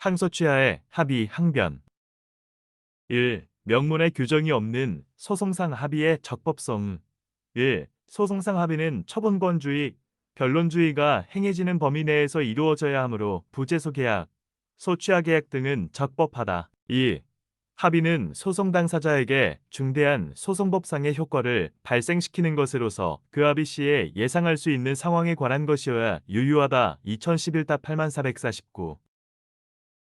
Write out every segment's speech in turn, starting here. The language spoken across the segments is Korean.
항소취하의 합의 항변 1. 명문의 규정이 없는 소송상 합의의 적법성 1. 소송상 합의는 처분권주의, 변론주의가 행해지는 범위 내에서 이루어져야 하므로 부재소 계약, 소취하 계약 등은 적법하다. 2. 합의는 소송 당사자에게 중대한 소송법상의 효과를 발생시키는 것으로서 그 합의 시에 예상할 수 있는 상황에 관한 것이어야 유효하다. 2011다 8449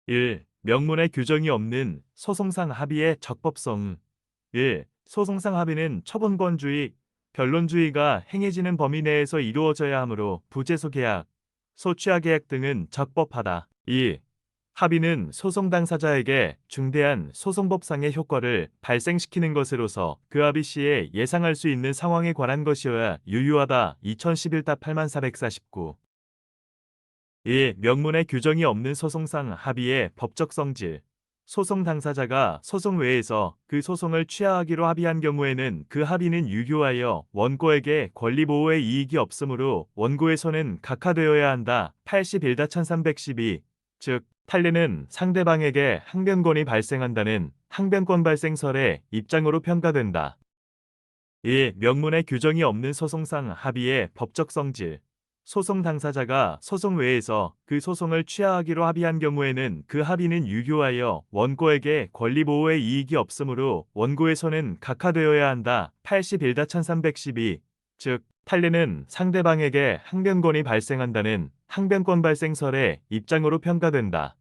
1. 명문의 규정이 없는 소송상 합의의 적법성 1. 소송상 합의는 처분권주의, 변론주의가 행해지는 범위 내에서 이루어져야 하므로 부재소 계약, 소취하 계약 등은 적법하다. 2. 합의는 소송 당사자에게 중대한 소송법상의 효과를 발생시키는 것으로서 그 합의 시에 예상할 수 있는 상황에 관한 것이어야 유효하다. 2011다 8449 1. 명문의 규정이 없는 소송상 합의의 법적 성질 소송 당사자가 소송 외에서 그 소송을 취하하기로 합의한 경우에는 그 합의는 유효하여 원고에게 권리 보호의 이익이 없으므로 손은 각하되어야 한다. 81다 1312. 즉 판례는 상대방에게 항변권이 발생한다는 항변권 발생설의 입장으로 평가된다. 1. 명문의 규정이 없는 소송상 합의의 법적 성질 소송 당사자가 소송 외에서 그 소송을 취하하기로 합의한 경우에는 그 합의는 유효하여 원고에게 권리 보호의 이익이 없으므로 손은 각하되어야 한다. 81다 1312. 즉 판례는 상대방에게 항변권이 발생한다는 항변권 발생설의 입장으로 평가된다.